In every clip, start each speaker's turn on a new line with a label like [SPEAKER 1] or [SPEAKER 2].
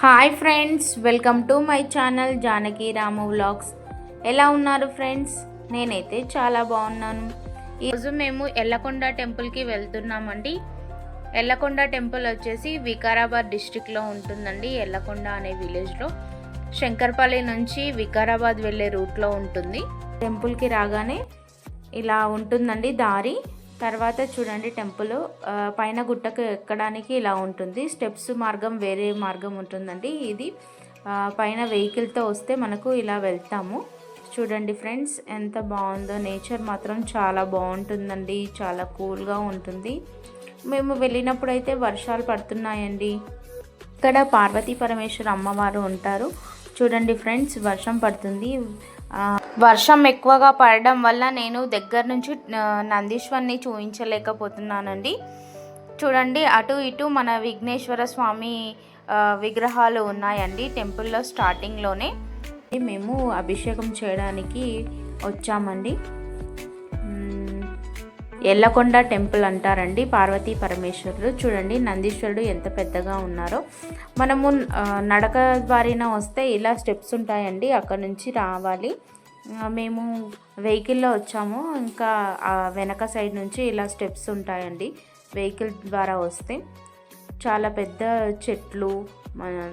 [SPEAKER 1] Hi friends welcome to my channel Janaki Ramu vlogs. ఎలా ఉన్నారు friends? నేనైతే చాలా బాగున్నాను. ఈరోజు మేము ఎల్లకొండ టెంపుల్కి వెళ్తున్నామండి. ఎల్లకొండ టెంపుల్ వచ్చేసి వికారాబాద్ డిస్టిక్లో ఉంటుందండి. ఎల్లకొండ అనే విలేజ్లో శంకర్పల్లి నుంచి వికారాబాద్ వెళ్ళే రూట్లో ఉంటుంది. టెంపుల్కి రాగానే ఇలా ఉంటుందండి దారి. తర్వాత చూడండి టెంపుల్. పైన గుట్టకు ఎక్కడానికి ఇలా ఉంటుంది. స్టెప్స్ మార్గం వేరే మార్గం ఉంటుందండి ఇది. పైన వెహికల్తో వస్తే మనకు ఇలా వెళ్తాము. చూడండి ఫ్రెండ్స్ ఎంత బాగుందో. నేచర్ మాత్రం చాలా బాగుంటుందండి. చాలా కూల్గా ఉంటుంది. మేము వెళ్ళినప్పుడు అయితే వర్షాలు పడుతున్నాయండి. ఇక్కడ పార్వతీ పరమేశ్వర అమ్మవారు ఉంటారు. చూడండి ఫ్రెండ్స్ వర్షం పడుతుంది. వర్షం ఎక్కువగా పడడం వల్ల నేను దగ్గర నుంచి నందీశ్వర్ని చూపించలేకపోతున్నానండి చూడండి అటు ఇటు మన విఘ్నేశ్వర స్వామి విగ్రహాలు ఉన్నాయండి టెంపుల్లో స్టార్టింగ్లోనే. మేము అభిషేకం చేయడానికి వచ్చామండి. ఎల్లకొండ టెంపుల్ అంటారండి. పార్వతీ పరమేశ్వరుడు. చూడండి నందీశ్వరుడు ఎంత పెద్దగా ఉన్నారో. మనము నడక ద్వారిన వస్తే ఇలా స్టెప్స్ ఉంటాయండి. అక్కడ నుంచి రావాలి. మేము వెహికల్లో వచ్చాము. ఇంకా ఆ వెనక సైడ్ నుంచి ఇలా స్టెప్స్ ఉంటాయండి. వెహికల్ ద్వారా వస్తే చాలా పెద్ద చెట్లు మన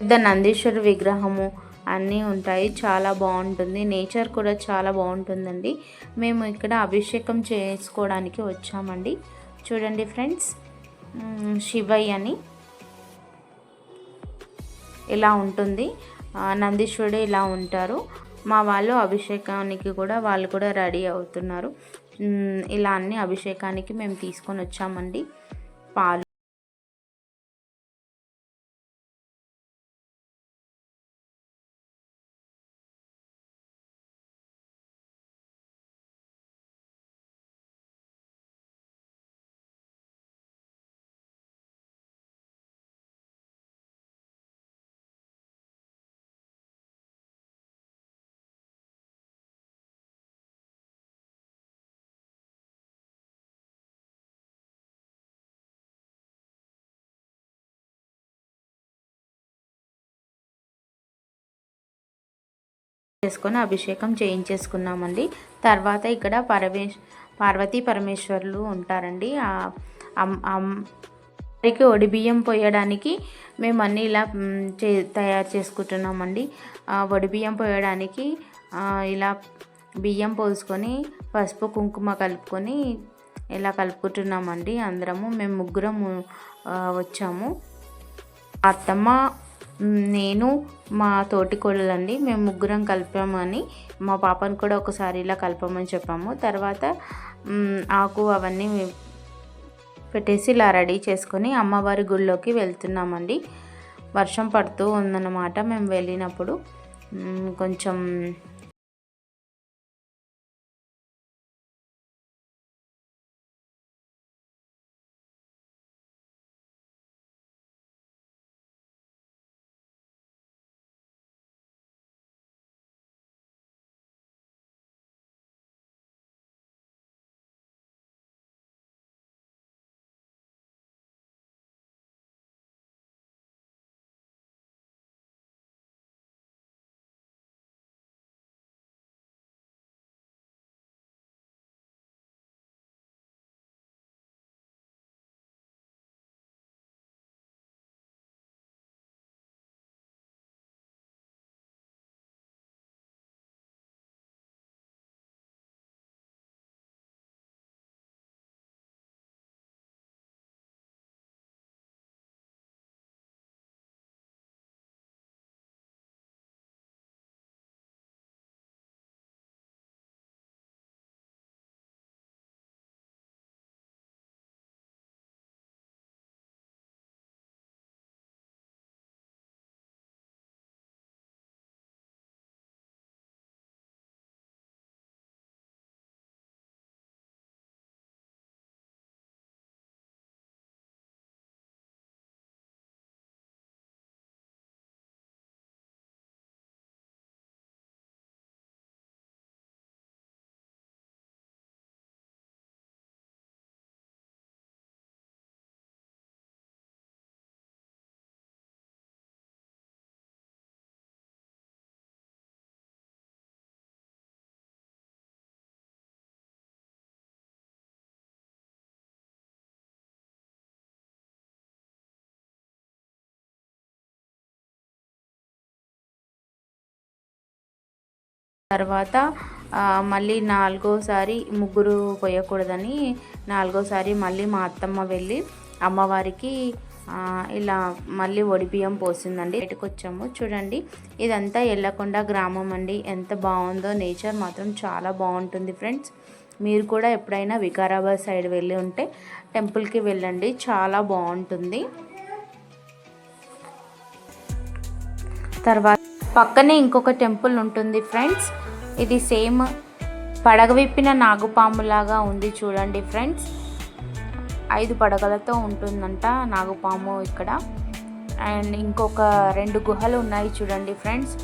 [SPEAKER 1] పెద్ద నందీశ్వర విగ్రహము అన్నీ ఉంటాయి. చాలా బాగుంటుంది. నేచర్ కూడా చాలా బాగుంటుందండి. మేము ఇక్కడ అభిషేకం చేసుకోవడానికి వచ్చామండి. చూడండి ఫ్రెండ్స్. శివయ్య అని. ఇలా ఉంటుంది. నందీశ్వరుడు ఇలా ఉంటారు. మా వాళ్ళు అభిషేకానికి కూడా వాళ్ళు కూడా రెడీ అవుతున్నారు. ఇలా అన్ని అభిషేకానికి మేము తీసుకొని వచ్చామండి. పాలు. చేసుకొని అభిషేకం చేయించేసుకున్నామండి. తర్వాత ఇక్కడ పరమేశ్ పార్వతీ పరమేశ్వర్లు ఉంటారండి. వారికి ఒడిబియ్యం పోయడానికి మేము అన్నీ ఇలా చే తయారు చేసుకుంటున్నామండి. ఒడిబియ్యం బియ్యం పోయడానికి ఇలా బియ్యం పోసుకొని పసుపు కుంకుమ కలుపుకొని ఇలా కలుపుకుంటున్నామండి. అందరము మేము ముగ్గురము వచ్చాము. అత్తమ్మ నేను మా తోటి కోడలండి మేము ముగ్గురం కలిపామని మా పాపను కూడా ఒకసారి ఇలా కలపమని చెప్పాము. తర్వాత ఆకు అవన్నీ పెట్టేసి ఇలా రెడీ చేసుకొని అమ్మవారి గుళ్ళోకి వెళ్తున్నామండి. వర్షం పడుతూ ఉందన్నమాట మేము వెళ్ళినప్పుడు. కొంచెం తర్వాత మళ్ళీ నాలుగోసారి ముగ్గురు పోయకూడదని నాలుగోసారి మళ్ళీ మా అత్తమ్మ వెళ్ళి అమ్మవారికి ఇలా మళ్ళీ ఒడిబియ్యం పోసిందండి. బయటకు వచ్చాము చూడండి ఇదంతా ఎల్లకొండ గ్రామం అండి. ఎంత బాగుందో నేచర్ మాత్రం చాలా బాగుంటుంది ఫ్రెండ్స్. మీరు కూడా ఎప్పుడైనా వికారాబాద్ సైడ్ వెళ్ళి ఉంటే టెంపుల్కి వెళ్ళండి. చాలా బాగుంటుంది. తర్వాత పక్కనే ఇంకొక టెంపుల్ ఉంటుంది ఫ్రెండ్స్. ఇది సేమ్ పడగ విప్పిన నాగుపాములాగా ఉంది చూడండి ఫ్రెండ్స్. ఐదు పడగలతో ఉంటుందంట నాగుపాము ఇక్కడ. అండ్ ఇంకొక రెండు గుహలు ఉన్నాయి చూడండి ఫ్రెండ్స్.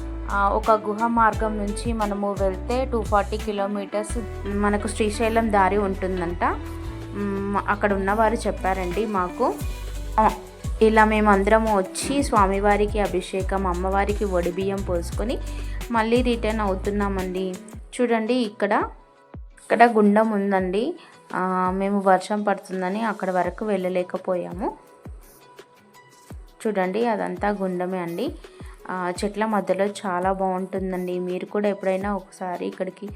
[SPEAKER 1] ఒక గుహ మార్గం నుంచి మనము వెళ్తే టూ ఫార్టీ కిలోమీటర్స్ మనకు శ్రీశైలం దారి ఉంటుందంట. అక్కడ ఉన్నవారు చెప్పారండి మాకు. ఇలా మేము అందరము వచ్చి స్వామివారికి అభిషేకం అమ్మవారికి ఒడిబియ్యం పోసుకొని మళ్ళీ రిటర్న్ అవుతున్నామండి. చూడండి ఇక్కడ ఇక్కడ గుండం ఉందండి. మేము వర్షం పడుతుందని అక్కడ వరకు వెళ్ళలేకపోయాము. చూడండి అదంతా గుండమే అండి. చెట్ల మధ్యలో చాలా బాగుంటుందండి. మీరు కూడా ఎప్పుడైనా ఒకసారి ఇక్కడికి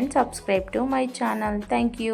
[SPEAKER 1] and subscribe to my channel. Thank you